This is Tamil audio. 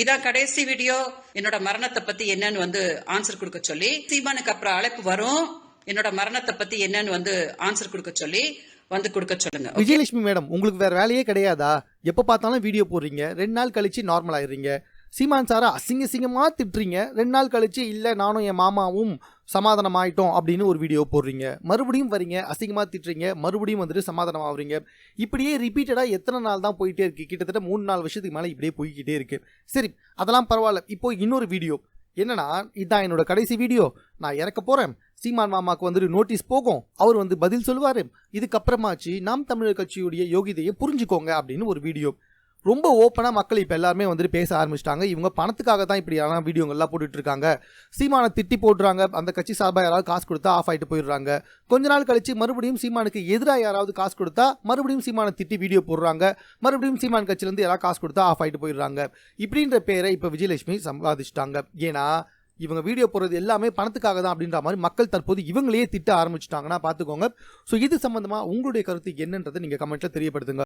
இதான் கடைசி வீடியோ என்னோட மரணத்தை பத்தி என்னன்னு வந்து ஆன்சர் கொடுக்க சொல்லி சீமானுக்கு அப்புறம் அழைப்பு வரும். என்னோட மரணத்தை பத்தி என்னன்னு வந்து ஆன்சர் கொடுக்க சொல்லி வந்து கொடுக்க சொல்லுங்க. விஜயலட்சுமி மேடம் உங்களுக்கு வேற வேலையே கிடையாதா? எப்ப பார்த்தாலும் வீடியோ போடுறீங்க ரெண்டு நாள் கழிச்சு நார்மல் ஆயிடுறீங்க. சீமான் சாரா அசிங்க சிங்கமாக திட்டுறீங்க. ரெண்டு நாள் கழிச்சு இல்லை நானும் என் மாமாவும் சமாதானம் ஆகிட்டோம் அப்படின்னு ஒரு வீடியோ போடுறீங்க. மறுபடியும் வரீங்க அசிங்கமாக திட்டுறீங்க மறுபடியும் வந்துட்டு சமாதானம் ஆகுறீங்க இப்படியே ரிப்பீட்டடாக எத்தனை நாள் தான் போயிட்டே இருக்குது கிட்டத்தட்ட மூணு நாலு வருஷத்துக்கு மேலே இப்படியே போய்கிட்டே இருக்கு. சரி அதெல்லாம் பரவாயில்ல. இப்போ இன்னொரு வீடியோ என்னன்னா இதுதான் என்னோட கடைசி வீடியோ நான் இறக்க போகிறேன் சீமான் மாமாவுக்கு வந்துட்டு நோட்டீஸ் போகும். அவர் வந்து பதில் சொல்லுவார். இதுக்கப்புறமாச்சு நாம் தமிழர் கட்சியுடைய யோகிதையை புரிஞ்சுக்கோங்க அப்படின்னு ஒரு வீடியோ ரொம்ப ஓப்பனாக மக்கள் இப்போ எல்லாருமே வந்துட்டு பேச ஆரம்பிச்சிட்டாங்க. இவங்க பணத்துக்காக தான் இப்படியான வீடியோங்கள்லாம் போட்டுட்டு இருக்காங்க. சீமானை திட்டி போடுறாங்க அந்த கட்சி சார்பாக யாராவது காசு கொடுத்தா ஆஃப் ஆகிட்டு போயிடுறாங்க. கொஞ்ச நாள் கழிச்சு மறுபடியும் சீமானுக்கு எதிராக யாராவது காசு கொடுத்தா மறுபடியும் சீமானை திட்டி வீடியோ போடுறாங்க. மறுபடியும் சீமான் கட்சியிலேருந்து யாராவது காசு கொடுத்தா ஆஃப் ஆகிட்டு போயிடுறாங்க. இப்படின்ற பேரை இப்போ விஜயலட்சுமி சம்பாதிச்சிட்டாங்க. ஏன்னா இவங்க வீடியோ போடுறது எல்லாமே பணத்துக்காக தான் அப்படின்ற மாதிரி மக்கள் தற்போது இவங்களையே திட்ட ஆரம்பிச்சிட்டாங்கன்னா பார்த்துக்கோங்க ஸோ இது சம்மந்தமாக உங்களுடைய கருத்து என்னன்றதை நீங்கள் கமெண்ட்டில் தெரியப்படுத்துங்க.